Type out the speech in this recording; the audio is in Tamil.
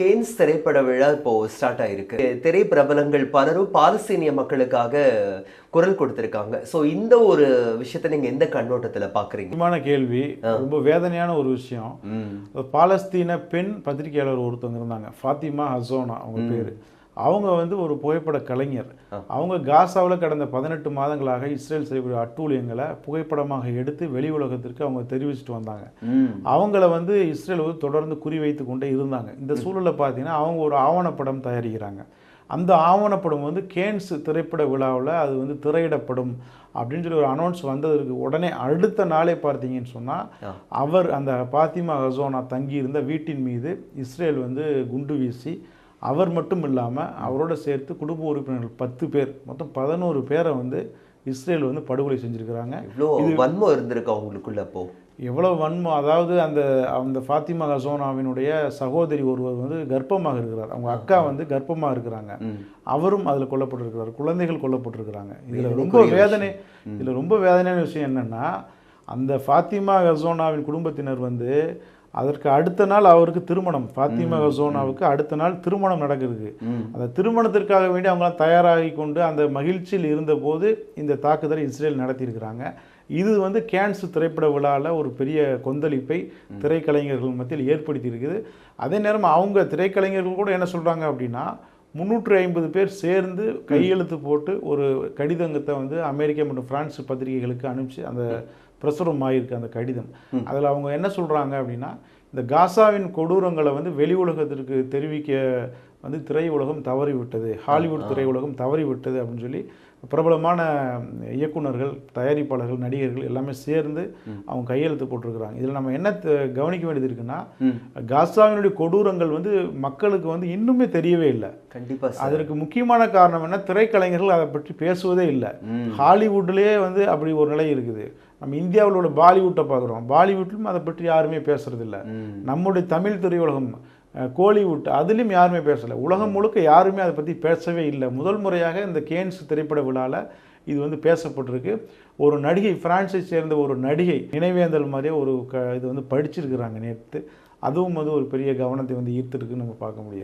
கேன்ஸ் திரைப்பட விழா இப்போ ஸ்டார்ட் ஆயிருக்கு. திரை பிரபலங்கள் பலரும் பாலஸ்தீனிய மக்களுக்காக குரல் கொடுத்திருக்காங்க. சோ இந்த ஒரு விஷயத்தை நீங்க எந்த கண்ணோட்டத்துல முக்கியமான கேள்வி ரொம்ப வேதனையான ஒரு விஷயம். பாலஸ்தீன பெண் பத்திரிகையாளர் ஒருத்தவங்க இருந்தாங்க. ஃபாத்திமா ஹசோனா அவங்க பேர். அவங்க வந்து ஒரு புகைப்பட கலைஞர். அவங்க காசாவில் கடந்த பதினெட்டு மாதங்களாக இஸ்ரேல் செய்யக்கூடிய அட்டூழியங்களை புகைப்படமாக எடுத்து வெளி உலகத்திற்கு அவங்க தெரிவிச்சிட்டு வந்தாங்க. அவங்கள வந்து இஸ்ரேல் வந்து தொடர்ந்து குறிவைத்து கொண்டே இருந்தாங்க. இந்த சூழலில் பார்த்தீங்கன்னா அவங்க ஒரு ஆவணப்படம் தயாரிக்கிறாங்க. அந்த ஆவணப்படம் வந்து கேன்ஸ் திரைப்பட விழாவில் அது வந்து திரையிடப்படும் அப்படின்னு சொல்லி ஒரு அனௌன்ஸ் வந்ததற்கு உடனே அடுத்த நாளே பார்த்தீங்கன்னு சொன்னால். அவர் அந்த பாத்திமா ஹசோனா தங்கியிருந்த வீட்டின் மீது இஸ்ரேல் வந்து குண்டு வீசி அவர் மட்டும் இல்லாமல் அவரோட சேர்த்து குடும்ப உறுப்பினர்கள் பத்து பேர் மொத்தம் பதினோரு பேரை வந்து இஸ்ரேல் வந்து படுகொலை செஞ்சுருக்கிறாங்க. இவ்வளோ வன்மம் இருந்திருக்கு அவங்களுக்குள்ள அப்போ. எவ்வளவு வன்மம்? அதாவது அந்த அந்த ஃபாத்திமா ஹசோனாவினுடைய சகோதரி ஒருவர் வந்து கர்ப்பமாக இருக்கிறார். அவங்க அக்கா வந்து கர்ப்பமாக இருக்கிறாங்க. அவரும் அதில் கொல்லப்பட்டிருக்கிறார். குழந்தைகள் கொல்லப்பட்டிருக்கிறாங்க. இதில் ரொம்ப வேதனை இதில் ரொம்ப வேதனையான விஷயம் என்னன்னா அந்த ஃபாத்திமா ஹசோனாவின் குடும்பத்தினர் வந்து அதற்கு அடுத்த நாள் அவருக்கு திருமணம். ஃபாத்திமா ஹசோனாவுக்கு அடுத்த நாள் திருமணம் நடக்குது ம். அந்த திருமணத்திற்காக வேண்டி அவங்களாம் தயாராகி கொண்டு அந்த மகிழ்ச்சியில் இருந்தபோது இந்த தாக்குதலை இஸ்ரேல் நடத்தியிருக்கிறாங்க. இது வந்து கேன்ஸ் திரைப்பட விழாவில் ஒரு பெரிய கொந்தளிப்பை திரைக்கலைஞர்கள் மத்தியில் ஏற்படுத்தி இருக்குது அதே நேரம் அவங்க திரைக்கலைஞர்கள் கூட என்ன சொல்கிறாங்க அப்படின்னா முந்நூற்று ஐம்பது பேர் சேர்ந்து கையெழுத்து போட்டு ஒரு கடிதங்கத்தை வந்து அமெரிக்கா மற்றும் பிரான்ஸ் பத்திரிகைகளுக்கு அனுப்பிச்சு அந்த பிரசுரம் ஆகியிருக்கு அந்த கடிதம். அதில் அவங்க என்ன சொல்கிறாங்க அப்படின்னா இந்த காசாவின் கொடூரங்களை வந்து வெளி உலகத்திற்கு தெரிவிக்க வந்து திரையுலகம் தவறிவிட்டது. ஹாலிவுட் திரையுலகம் தவறிவிட்டது அப்படின்னு சொல்லி பிரபலமான இயக்குனர்கள் தயாரிப்பாளர்கள் நடிகர்கள் எல்லாமே சேர்ந்து அவங்க கையெழுத்து போட்டிருக்கிறாங்க. இதில் நம்ம என்ன கவனிக்க வேண்டியது இருக்குன்னா காசாவினுடைய கொடூரங்கள் வந்து மக்களுக்கு வந்து இன்னுமே தெரியவே இல்லை. கண்டிப்பா சார். அதற்கு முக்கியமான காரணம் என்ன? திரைக்கலைஞர்கள் அதை பற்றி பேசுவதே இல்லை. ஹாலிவுட்லேயே வந்து அப்படி ஒரு நிலை இருக்குது. நம்ம இந்தியாவில் உள்ள பாலிவுட்டை பார்க்குறோம். பாலிவுட்லையும் அதை பற்றி யாருமே பேசுறதில்ல. நம்முடைய தமிழ் திரையுலகம் கோலிவுட் அதுலேயும் யாருமே பேசலை. உலகம் முழுக்க யாருமே அதை பற்றி பேசவே இல்லை. முதல் முறையாக இந்த கேன்ஸ் திரைப்பட விழாவில் இது வந்து பேசப்பட்டிருக்கு. ஒரு நடிகை பிரான்ஸை சேர்ந்த ஒரு நடிகை நினைவேந்தல் மாதிரியே ஒரு க இது வந்து படிச்சிருக்கிறாங்க நேற்று அதுவும் வந்து ஒரு பெரிய கவனத்தை வந்து ஈர்த்திருக்குன்னு நம்ம பார்க்க முடியும்.